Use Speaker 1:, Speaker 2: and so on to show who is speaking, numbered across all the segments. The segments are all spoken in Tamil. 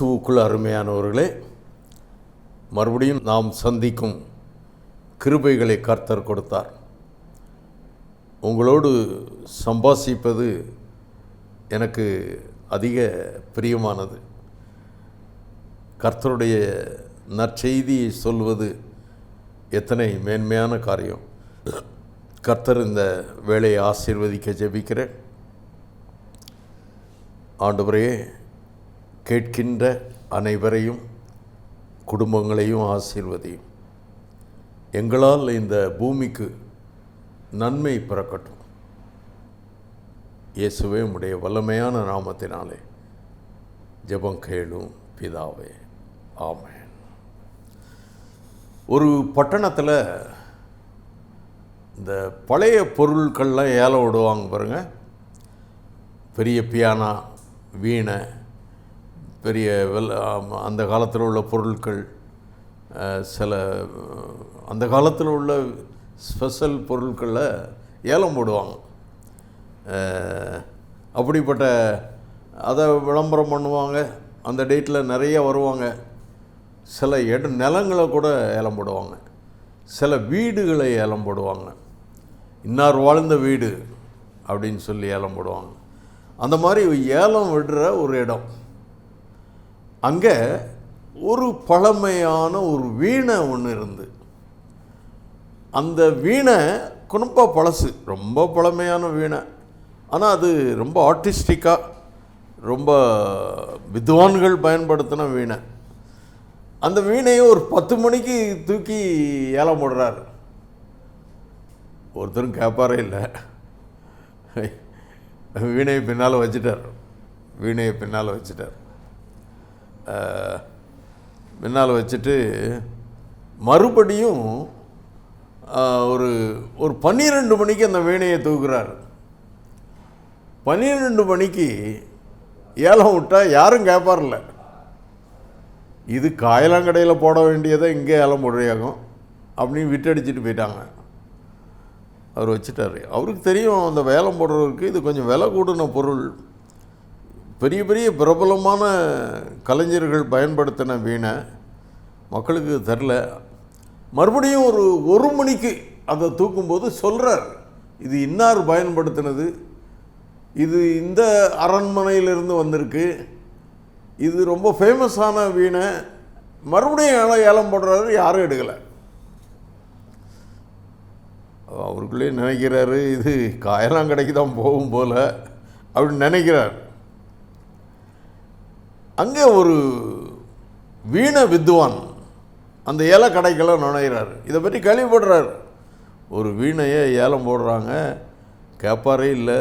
Speaker 1: கிறிஸ்துவுக்குள் அருமையானவர்களே மறுபடியும் நாம் சந்திக்கும் கிருபைகளை கர்த்தர் கொடுத்தார். உங்களோடு சம்பாசிப்பது எனக்கு அதிக பிரியமானது. கர்த்தருடைய நற்செய்தியை சொல்வது எத்தனை மேன்மையான காரியம். கர்த்தர் இந்த வேலையை ஆசீர்வதிக்க ஜெபிக்கிறேன். ஆண்டவரையே கேட்கின்ற அனைவரையும் குடும்பங்களையும் ஆசீர்வதியும். எங்களால் இந்த பூமிக்கு நன்மை பிறக்கட்டும். இயேசுவே உடைய வல்லமையான நாமத்தினாலே ஜபம் கேளும் பிதாவே. ஆமென். ஒரு பட்டணத்தில் இந்த பழைய பொருட்கள்லாம் ஏல விடுவாங்க பாருங்கள் பெரிய பியானா வீணை பெரிய வெல் அந்த காலத்தில் உள்ள பொருட்கள் சில அந்த காலத்தில் உள்ள ஸ்பெஷல் பொருட்களில் ஏலம் போடுவாங்க. அப்படிப்பட்ட அதை விளம்பரம் பண்ணுவாங்க. அந்த டேட்டில் நிறைய வருவாங்க. சில இட நிலங்களை கூட ஏலம் போடுவாங்க. சில வீடுகளை ஏலம் போடுவாங்க. இன்னார் வாழ்ந்த வீடு அப்படின்னு சொல்லி ஏலம் போடுவாங்க. அந்த மாதிரி ஏலம் விடுற ஒரு இடம். அங்கே ஒரு பழமையான ஒரு வீணை ஒன்று இருந்து. அந்த வீணை ரொம்ப பழசு ரொம்ப பழமையான வீணை. ஆனால் அது ரொம்ப ஆர்டிஸ்டிக்காக ரொம்ப வித்வான்கள் பயன்படுத்தின வீணை. அந்த வீணையை ஒரு பத்து மணிக்கு தூக்கி ஏலம் போடுறாரு. ஒருத்தரும் கேட்பாரே இல்லை. வீணையை பின்னால் வச்சுட்டார். வீணையை பின்னால் வச்சுட்டார். பின்னால் வச்சுட்டு மறுபடியும் ஒரு ஒரு பன்னிரெண்டு மணிக்கு அந்த வீணையை தூக்குறார். பன்னிரெண்டு மணிக்கு ஏலம் விட்டால் யாரும் கேட்பார்ல இது காயலாங்கடையில் போட வேண்டியதை இங்கே ஏலம் போடுறியாகும் அப்படின்னு விட்டடிச்சிட்டு போயிட்டாங்க. அவர் வச்சுட்டாரு. அவருக்கு தெரியும் அந்த வேலம் போடுறவருக்கு இது கொஞ்சம் விலை கூடின பொருள். பெரிய பெரிய பிரபலமான கலைஞர்கள் பயன்படுத்தின வீணை மக்களுக்கு தெரில. மறுபடியும் ஒரு ஒரு மணிக்கு அதை தூக்கும்போது சொல்கிறார் இது இன்னார் பயன்படுத்தினது? இது இந்த அரண்மனையிலிருந்து வந்திருக்கு. இது ரொம்ப ஃபேமஸான வீணை. மறுபடியும் ஏலம் ஏலம் போடுறாரு யாரும் எடுக்கலை. அவருக்குள்ளே நினைக்கிறாரு இது காயலாங்கடைக்கு தான் போகும் போல அப்படின்னு நினைக்கிறார். அங்கே ஒரு வீண வித்வான் அந்த ஏல கடைக்கெல்லாம் நுழைகிறார் இதை பற்றி கேள்விப்படுறார். ஒரு வீணையை ஏலம் போடுறாங்க. கேட்பாரே இல்லை.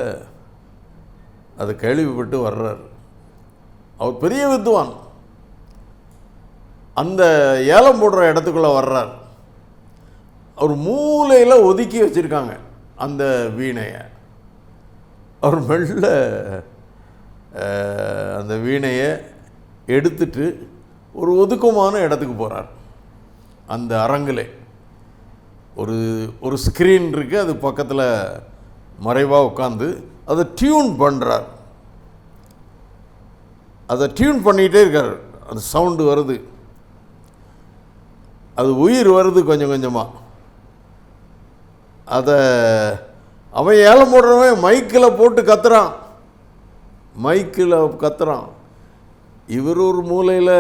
Speaker 1: அதை கேள்விப்பட்டு வர்றார். அவர் பெரிய வித்வான். அந்த ஏலம் போடுற இடத்துக்குள்ளே வர்றார். அவர் மூலையில் ஒதுக்கி வச்சுருக்காங்க அந்த வீணையை. அவர் மெல்ல அந்த வீணையை எடுத்துட்டு ஒரு ஒதுக்கமான இடத்துக்கு போகிறார் அந்த அரங்கில். ஒரு ஒரு ஸ்க்ரீன் இருக்குது அது பக்கத்தில் மறைவாக உட்காந்து அதை டியூன் பண்ணுறார் அதை டியூன் பண்ணிகிட்டே இருக்கார். அந்த சவுண்டு வருது. அது உயிர் வருது கொஞ்சம் கொஞ்சமாக அதை அவன் ஏலம் போடுறவன் மைக்கில் போட்டு கத்துறான். மைக்கில் கத்துறான். இவர் ஒரு மூலையில்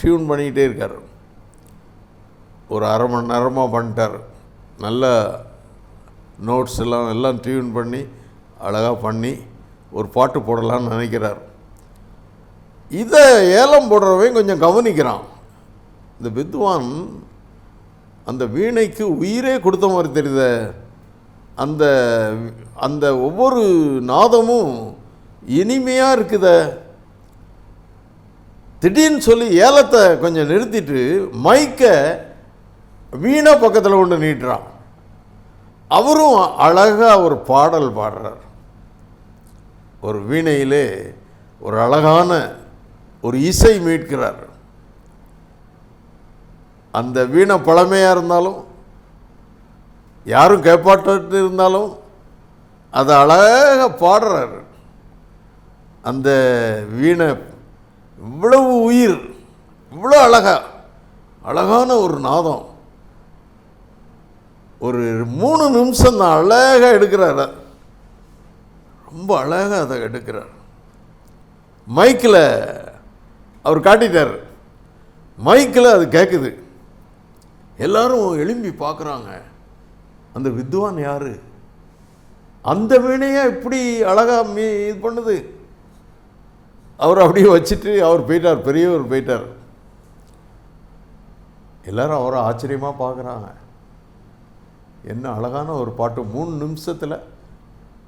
Speaker 1: டியூன் பண்ணிக்கிட்டே இருக்கார். ஒரு அரை மணி நேரமாக பண்ணிட்டார். நல்ல நோட்ஸ் எல்லாம் எல்லாம் டியூன் பண்ணி அழகாக பண்ணி ஒரு பாட்டு போடலாம்னு நினைக்கிறார். இதை ஏலம் போடுறவன் கொஞ்சம் கவனிக்கிறான். இந்த வித்வான் அந்த வீணைக்கு உயிரே கொடுத்த மாதிரி தெரியுத. அந்த அந்த ஒவ்வொரு நாதமும் இனிமையாக இருக்குத. திடீர்னு சொல்லி ஏலத்தை கொஞ்சம் நிறுத்திட்டு மைக்கை வீணை பக்கத்தில் கொண்டு நீட்டுறான். அவரும் அழகாக ஒரு பாடல் பாடுறார். ஒரு வீணையிலே ஒரு அழகான ஒரு இசை மீட்கிறார். அந்த வீணை பழமையாக இருந்தாலும் யாரும் கேட்பாட்டு இருந்தாலும் அதை அழகாக பாடுறாரு. அந்த வீணை இவ்வளவு உயிர் இவ்வளோ அழகா அழகான ஒரு நாதம். ஒரு மூணு நிமிஷம் தான் அழகாக எடுக்கிறார்? ரொம்ப அழகாக அதை எடுக்கிறார். மைக்கில் அவர் காட்டிட்டார். மைக்கில் அது கேட்குது எல்லாரும் எழும்பி பார்க்குறாங்க அந்த வித்வான் யார்? அந்த வீணையை இப்படி அழகாக மீ இது பண்ணுது? அவர் அப்படியே வச்சுட்டு அவர் போயிட்டார் பெரியவர் போயிட்டார். எல்லாரும் அவரை ஆச்சரியமாக பார்க்குறாங்க. என்ன அழகான ஒரு பாட்டு. மூணு நிமிஷத்தில்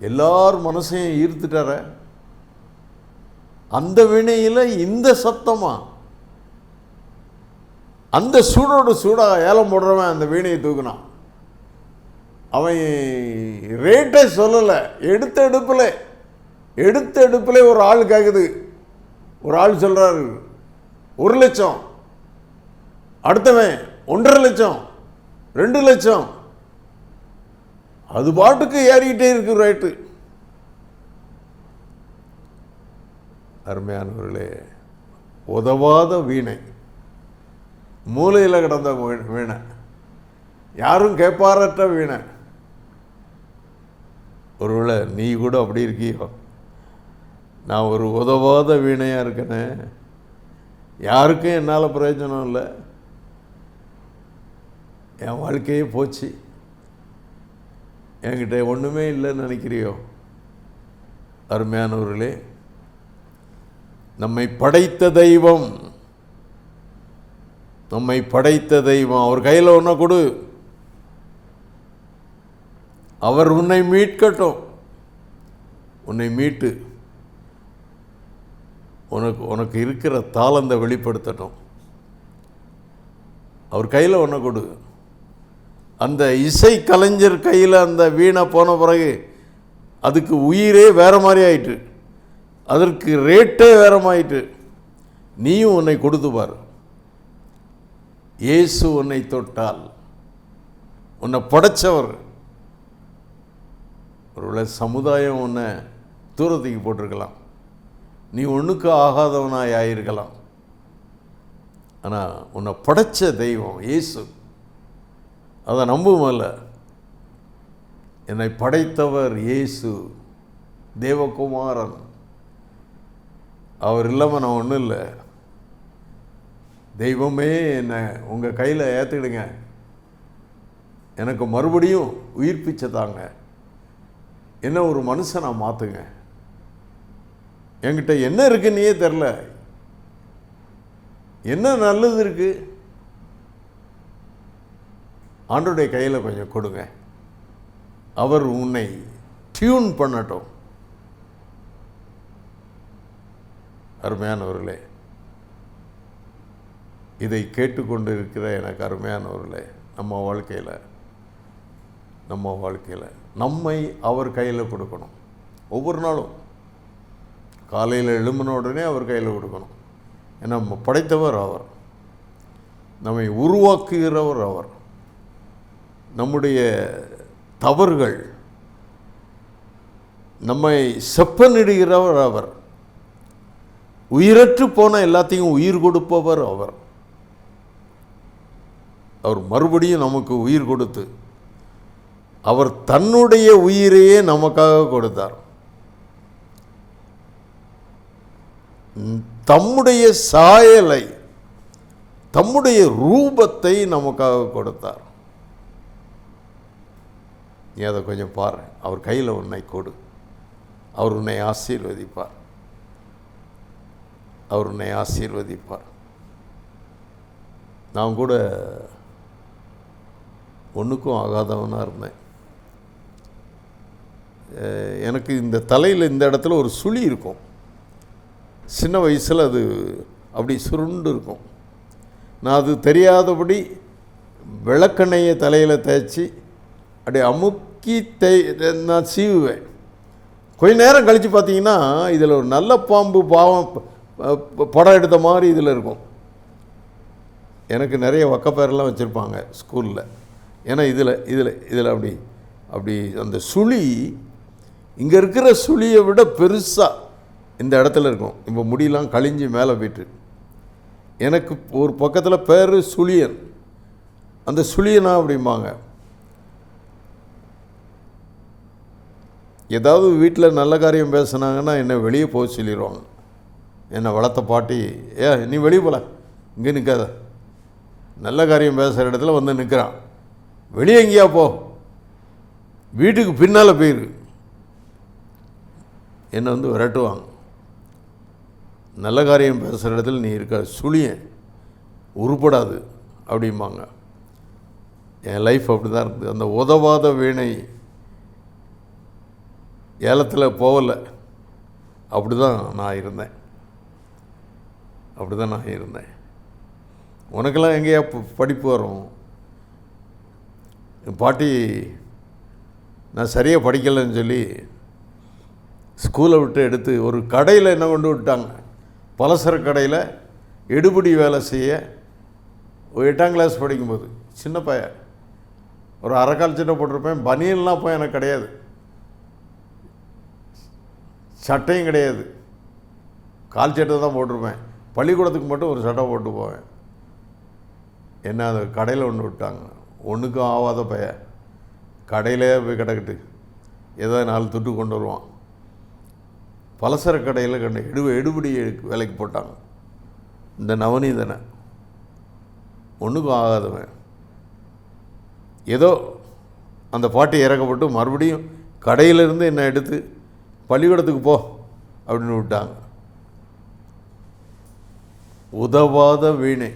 Speaker 1: எல்லார் மனசையும் ஈர்த்துட்டார. அந்த வீணையில் இந்த சத்தமாக அந்த சூடோடு சூடாக ஏலம் போடுறவன் அந்த வீணையை தூக்குனான். அவன் ரேட்டே சொல்லலை. எடுத்த எடுப்பில் எடுத்த எடுப்பில் ஒரு ஆள் கேட்குது ஒரு ஆள் சொல்கிறாரு ஒரு லட்சம். அடுத்தவன் ஒன்றரை லட்சம் ரெண்டு லட்சம். அது பாட்டுக்கு ஏறிக்கிட்டே இருக்கு ரைட்டு அருமையானவர்களே உதவாத வீணை. மூலையில் கிடந்த வீணை. யாரும் கேட்பாரற்ற வீணை. ஒருவேளை நீ கூட அப்படி இருக்கியோ? நான் ஒரு உதவாத வீணையாக இருக்கேனே? யாருக்கும் என்னால் பிரயோஜனம் இல்லை. என் வாழ்க்கையே போச்சு. என்கிட்ட ஒன்றுமே இல்லைன்னு நினைக்கிறியோ? அருமையானவர்களே நம்மை படைத்த தெய்வம் நம்மை படைத்த தெய்வம் அவர் கையில் ஒன்றை கொடு. அவர் உன்னை மீட்கட்டும். உன்னை மீட்டு. உனக்கு உனக்கு இருக்கிற தாளந்தை வெளிப்படுத்தட்டும். அவர் கையில் ஒன்றை கொடு. அந்த இசை கலைஞர் கையில் அந்த வீணை போன பிறகு அதுக்கு உயிரே வேறு மாதிரி ஆயிட்டு அதற்கு ரேட்டே வேற ஆயிட்டு நீயும் உன்னை கொடுத்து பார். இயேசு உன்னை தொட்டால் உன்னை படைச்சவர். ஒருவேளை சமுதாயம் உன்னை தூரத்துக்கு போட்டிருக்கலாம். நீ ஒன்றுக்கு ஆகாதவனாய் ஆயிருக்கலாம். ஆனால் உன்னை படைச்ச தெய்வம் இயேசு. அதை நம்புமல்ல என்னை படைத்தவர் இயேசு தேவகுமாரன். அவர் இல்லாமல் நான் ஒன்றும் இல்லை. தெய்வமே என்னை உங்கள் கையில் ஏற்றுக்கிடுங்க எனக்கு மறுபடியும் உயிர்ப்பிச்சதாங்க. என்ன ஒரு மனுஷனை மாற்றுங்க என்கிட்ட என்ன இருக்குன்னே தெரில. என்ன நல்லது இருக்கு? ஆண்டோடைய கையில் கொஞ்சம் கொடுங்க. அவர் உன்னை டியூன் பண்ணட்டும். அருமையானவர்களே இதை கேட்டுக்கொண்டு இருக்கிற எனக்கு அருமையானவர்களே நம்ம வாழ்க்கையில் நம்ம வாழ்க்கையில் நம்மை அவர் கையில் கொடுக்கணும். ஒவ்வொரு நாளும். காலையில் எழும்பின உடனே அவர் கையில் கொடுக்கணும். ஏன்னா நம்ம படைத்தவர் அவர். நம்மை உருவாக்குகிறவர் அவர். நம்முடைய தவறுகள் நம்மை செப்பனிடுகிறவர் அவர். உயிரற்று போன எல்லாத்தையும் உயிர் கொடுப்பவர் அவர். அவர் மறுபடியும் நமக்கு உயிர் கொடுத்து அவர் தன்னுடைய உயிரையே நமக்காக கொடுத்தார். தம்முடைய சாயலை தம்முடைய ரூபத்தை நமக்காக கொடுத்தார். நீ அதை கொஞ்சம் பாரு அவர் கையில் உன்னை கொடு. அவர் உன்னை ஆசீர்வதிப்பார். அவர் உன்னை ஆசீர்வதிப்பார். நான் கூட ஒன்றுக்கும் ஆகாதவனாக இருந்தேன். எனக்கு இந்த தலையில் இந்த இடத்துல ஒரு சுழி இருக்கும். சின்ன வயசில் அது அப்படி சுருண்டு இருக்கும். நான் அது தெரியாதபடி விளக்கெண்ணெயை தலையில் தேய்ச்சி அப்படியே அமுக்கி தேய் நான் சீவுவேன். கொஞ்ச நேரம் கழித்து பார்த்தீங்கன்னா இதில் ஒரு நல்ல பாம்பு பாவம் படம் எடுத்த மாதிரி இதில் இருக்கும். எனக்கு நிறைய வக்கப்பேரெல்லாம் வச்சுருப்பாங்க ஸ்கூலில். ஏன்னா இதில் இதில் இதில் அப்படி அப்படி அந்த சுழி இங்கே இருக்கிற சுழியை விட பெருசாக இந்த இடத்துல இருக்கும். இப்போ முடியெல்லாம் கழிஞ்சு மேலே போயிட்டு. எனக்கு ஒரு பக்கத்தில் பேர் சுழியன். அந்த சுழியனா அப்படிம்பாங்க. ஏதாவது வீட்டில் நல்ல காரியம் பேசுனாங்கன்னா என்னை வெளியே போக சொல்லிடுவாங்க என்னை வளர்த்த பாட்டி ஏ நீ வெளியே போல? இங்கே நிற்காத நல்ல காரியம் பேசுகிற இடத்துல வந்து நிற்கிறான் வெளியே எங்கேயா போ. வீட்டுக்கு பின்னால் போயிரு. என்னை வந்து விரட்டுவாங்க. நல்ல காரியம் பேசுகிற இடத்துல நீ இருக்க சுழியன் உருப்படாது அப்படிம்பாங்க. என் லைஃப் அப்படி தான் இருந்தது அந்த உதவாத வீணை ஏலத்தில் போகலை அப்படி தான் நான் இருந்தேன். அப்படி தான் நான் இருந்தேன். உனக்கெல்லாம் எங்கேயா படிப்பு வரும்? என் பாட்டி நான் சரியாக படிக்கலைன்னு சொல்லி ஸ்கூலை விட்டு எடுத்து ஒரு கடையில் என்ன கொண்டு விட்டாங்க பலசர கடையில் எடுபடி வேலை செய்ய ஒரு எட்டாம் கிளாஸ் படிக்கும்போது சின்ன பையன் ஒரு அரைக்கால் சட்டை போட்டிருப்பேன். பனியன்லாம் அப்போ எனக்கு கிடையாது. சட்டையும் கிடையாது. கால் சட்டை தான் போட்டிருப்பேன். பள்ளிக்கூடத்துக்கு மட்டும் ஒரு சட்டை போட்டு போவேன். என்ன அது கடையில் ஒன்று விட்டாங்க. ஒன்றுக்கும் ஆகாத பையன். கடையிலே போய் கிடக்கிட்டு. ஏதோ நாலு துட்டு கொண்டு வருவான். பலசர கடையில் கண்டு எடு எடுபடி வேலைக்கு போட்டாங்க. இந்த நவநீதனை. ஒன்றுக்கும் ஆகாதவன். ஏதோ அந்த பாட்டி இறக்கப்பட்டு மறுபடியும் கடையிலேருந்து என்னை எடுத்து பள்ளிக்கூடத்துக்கு போ அப்படின்னு விட்டாங்க. உதவாத வீணை.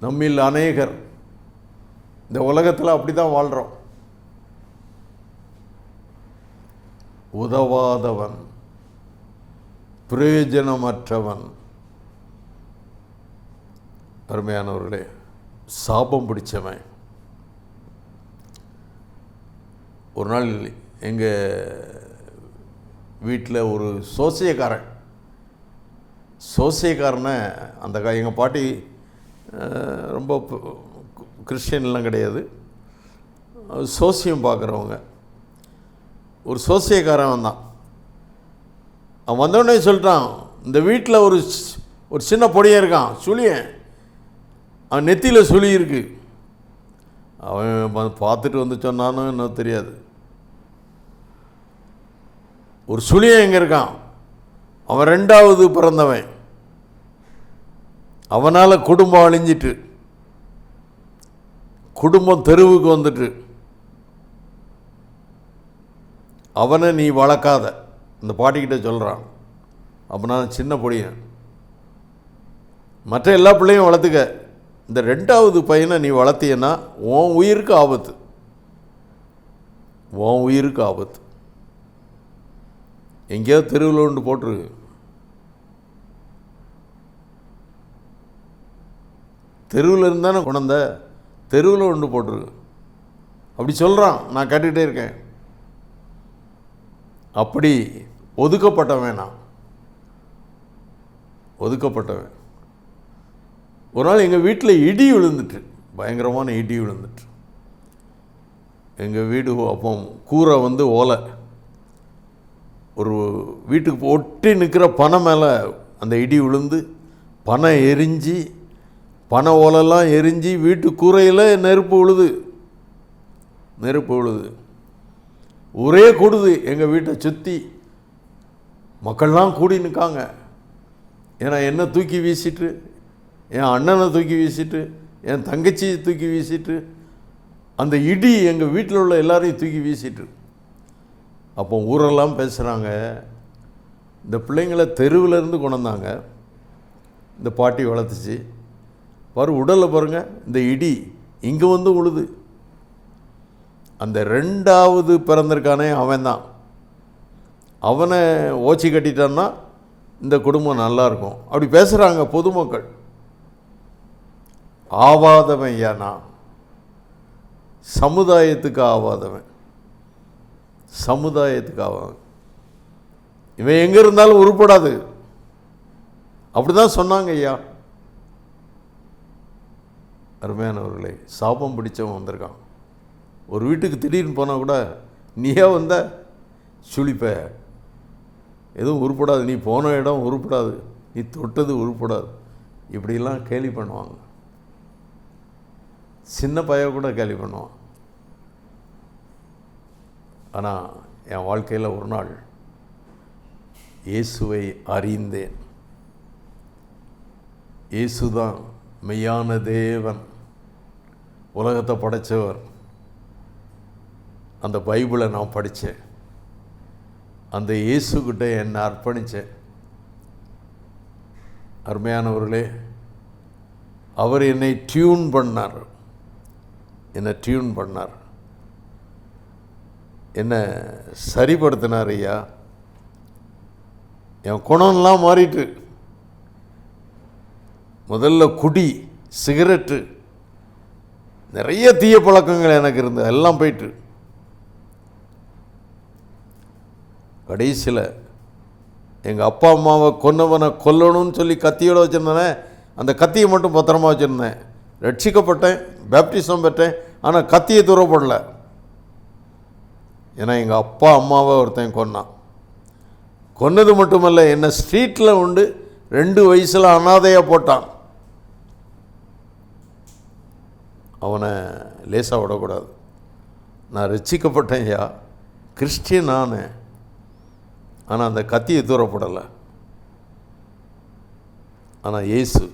Speaker 1: நம்மில் அநேகர். இந்த உலகத்தில் அப்படி தான் வாழ்கிறோம் உதவாதவன் பிரயோஜனமற்றவன். அருமையானவர்களே சாபம் பிடிச்சவன். ஒரு நாள் எங்கள் வீட்டில் ஒரு சோசியக்காரன். சோசியக்காரனை அந்த கா எங்கள் பாட்டி ரொம்ப கிறிஸ்டின்லாம் கிறிஸ்டியன்லாம் கிடையாது. சோசியம் பார்க்குறவங்க ஒரு சோசியக்காரன் வந்தான். அவன் வந்தோடனே சொல்லிட்டான் இந்த வீட்டில் ஒரு ஒரு சின்ன பொடியன் இருக்கான் சுழியன் அவன் நெத்தியில் சுழி இருக்கு. அவன் பார்த்துட்டு வந்து சொன்னான்னு என்ன தெரியாது. ஒரு சுழியன் எங்கே இருக்கான். அவன் ரெண்டாவது பிறந்தவன். அவனால் குடும்பம் அழிஞ்சிட்டு குடும்பம் தெருவுக்கு வந்துட்டு அவனை நீ வளர்க்காத. இந்த பாட்டிக்கிட்ட சொல்கிறான் அப்போ நான் சின்ன பொடியன். மற்ற எல்லா பிள்ளையும் வளர்த்துக்க. இந்த ரெண்டாவது பையனை நீ வளர்த்தியன்னா உன் உயிருக்கு ஆபத்து. உன் உயிருக்கு ஆபத்து. எங்கேயாவது தெருவில் ஒன்று போட்டிருக்கு. தெருவில் இருந்தானே குழந்த. தெருவில் ஒன்று போட்டிருக்கு. அப்படி சொல்கிறான் நான் கேட்டுக்கிட்டே இருக்கேன். அப்படி ஒதுக்கப்பட்டவன் நான். ஒதுக்கப்பட்டவன். ஒரு நாள் எங்கள் வீட்டில் இடி விழுந்துட்டு பயங்கரமான இடி விழுந்துட்டு. எங்கள் வீடு அப்போ கூரை வந்து ஓலை. ஒரு வீட்டுக்கு ஒட்டி நிற்கிற பனை மேலே அந்த இடி விழுந்து பனை எரிஞ்சு பனை ஓலெல்லாம் எரிஞ்சு வீட்டு கூரையில் நெருப்பு விழுது. நெருப்பு விழுது. ஒரே கூடுது எங்கள் வீட்டை சுற்றி மக்கள்லாம் கூடி நிற்காங்க ஏன்னா என்னை தூக்கி வீசிட்டு என் அண்ணனை தூக்கி வீசிட்டு என் தங்கச்சியை தூக்கி வீசிட்டு அந்த இடி எங்கள் வீட்டில் உள்ள எல்லாரையும் தூக்கி வீசிட்டு. அப்போ ஊரெல்லாம் பேசுகிறாங்க இந்த பிள்ளைங்களை தெருவில் இருந்து கொண்டு வந்தாங்க. இந்த பாட்டி வளர்த்துச்சு. பாரு உடலில் பாருங்கள் இந்த இடி இங்கே வந்து உழுது. அந்த ரெண்டாவது பிறந்திருக்கானே அவன் தான் அவனை ஓச்சி கட்டிட்டான்னா இந்த குடும்பம் நல்லா இருக்கும் அப்படி பேசுகிறாங்க பொதுமக்கள். ஆவாதவன் ஏனா சமுதாயத்துக்கு ஆவாதவன். சமுதாயத்துக்கு ஆவாதவன். இவன் எங்கே இருந்தாலும் உருப்படாது. அப்படி தான் சொன்னாங்க ஐயா. அருமையானவர்களே சாபம் பிடிச்சவன் வந்திருக்கான். ஒரு வீட்டுக்கு திடீர்னு போனால் கூட நீயே வந்த சுழிப்ப. எதுவும் உருப்படாது. நீ போன இடம் உருப்படாது. நீ தொட்டது உருப்படாது. இப்படிலாம் கேலி பண்ணுவாங்க. சின்ன பைய கூட கேலி பண்ணுவான். ஆனால் என் வாழ்க்கையில் ஒரு நாள் இயேசுவை அறிந்தேன். இயேசுதான் மெய்யான தேவன். உலகத்தை படைத்தவர் அந்த பைபிளை நான் படித்தேன். அந்த இயேசுக்கிட்ட என்னை அர்ப்பணித்தேன். அருமையானவர்களே அவர் என்னை டியூன் பண்ணார். என்னை டியூன் பண்ணார். என்னை சரிப்படுத்தினார் ஐயா. என் குணம்லாம் மாறிட்டு. முதல்ல குடி சிகரெட்டு நிறைய தீய பழக்கங்கள் எனக்கு இருந்தது. எல்லாம் போயிட்டு. கடைசியில் எங்கள் அப்பா அம்மாவை கொன்னவனை கொல்லணும்னு சொல்லி கத்தியோடு வச்சுருந்தேனே அந்த கத்தியை மட்டும் பத்திரமா வச்சுருந்தேன். ரட்சிக்கப்பட்டேன் பேப்டிசம் பெற்றேன் ஆனால் கத்தியை தூரப்படல. ஏன்னா எங்கள் அப்பா அம்மாவை ஒருத்தன் கொன்னான். கொன்னது மட்டுமல்ல என்னை ஸ்ட்ரீட்டில் உண்டு ரெண்டு வயசில் அனாதையாக போட்டான். அவனை லேசாக விடக்கூடாது. நான் ரட்சிக்கப்பட்டேன் ஐயா கிறிஸ்டியன் நான். ஆனால் அந்த கத்தியை தூரப்படலை. ஆனால் இயேசு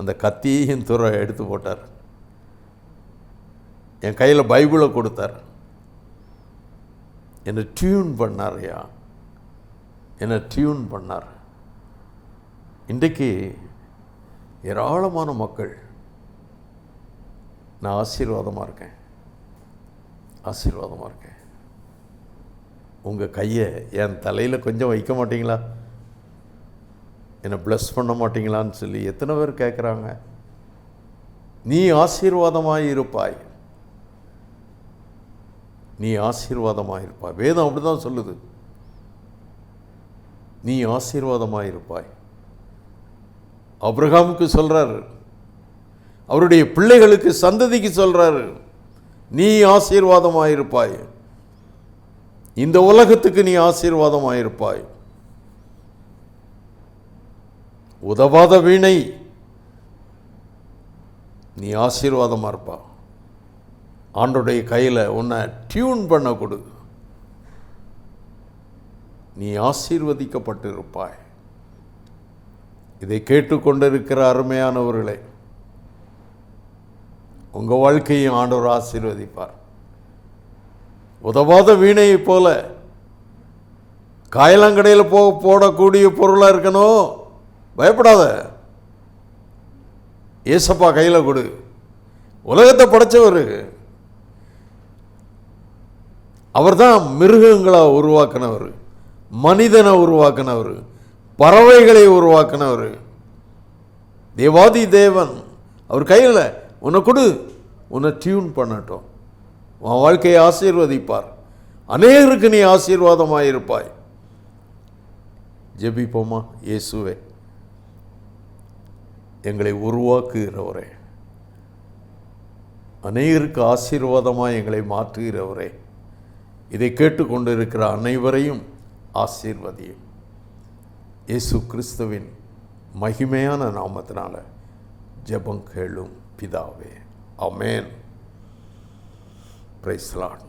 Speaker 1: அந்த கத்தியையும் தூர எடுத்து போட்டார். என் கையில் பைபிளை கொடுத்தார். என்னை டியூன் பண்ணார் ஐயா. என்னை டியூன் பண்ணார். இன்றைக்கு ஏராளமான மக்கள் நான் ஆசீர்வாதமாக இருக்கேன். ஆசீர்வாதமாக இருக்கேன். உங்கள் கையை என் தலையில் கொஞ்சம் வைக்க மாட்டீங்களா? என்னை ப்ளஸ் பண்ண மாட்டீங்களான்னு சொல்லி எத்தனை பேர் கேட்குறாங்க நீ ஆசீர்வாதமாக இருப்பாய். நீ ஆசீர்வாதமாக இருப்பாய். வேதம் அப்படி தான் சொல்லுது. நீ ஆசீர்வாதமாக இருப்பாய். அப்ரஹாமுக்கு சொல்கிறாரு அவருடைய பிள்ளைகளுக்கு சந்ததிக்கு சொல்கிறாரு நீ ஆசீர்வாதமாக இருப்பாய். இந்த உலகத்துக்கு நீ ஆசீர்வாதமாக இருப்பாய் உதவாத வீணை நீ ஆசீர்வாதமாக இருப்பா ஆண்டுடைய கையில் உன்னை டியூன் பண்ண கொடு. நீ ஆசீர்வதிக்கப்பட்டு இருப்பாய் இதை கேட்டுக்கொண்டிருக்கிற அருமையானவர்களே உங்கள் வாழ்க்கையும் ஆண்டவர் ஆசீர்வதிப்பார். உதவாத வீணையைப் போல. காயலாங்கடையில் போ போடக்கூடிய பொருளாக இருக்கணும். பயப்படாத. ஏசப்பா கையில் கொடு. உலகத்தை படைச்சவர். அவர் தான் மிருகங்களை உருவாக்கினவர். மனிதனை உருவாக்கினவர். பறவைகளை உருவாக்கினவர். தேவாதி தேவன். அவர் கையில் உன்னை கொடு. உன்னை டியூன் பண்ணட்டும். உன் வாழ்க்கையை ஆசீர்வதிப்பார். அநேகருக்கு நீ ஆசீர்வாதமாக இருப்பாய் ஜெபிப்போமா? இயேசுவே எங்களை உருவாக்குகிறவரே. அநேகருக்கு ஆசீர்வாதமாக எங்களை மாற்றுகிறவரே. இதை கேட்டுக்கொண்டிருக்கிற அனைவரையும் ஆசீர்வதியும். இயேசு கிறிஸ்துவின் மகிமையான நாமத்தினால ஜெபம் கேளும் பிதாவே. அமேன் பிரைஸ்லாட்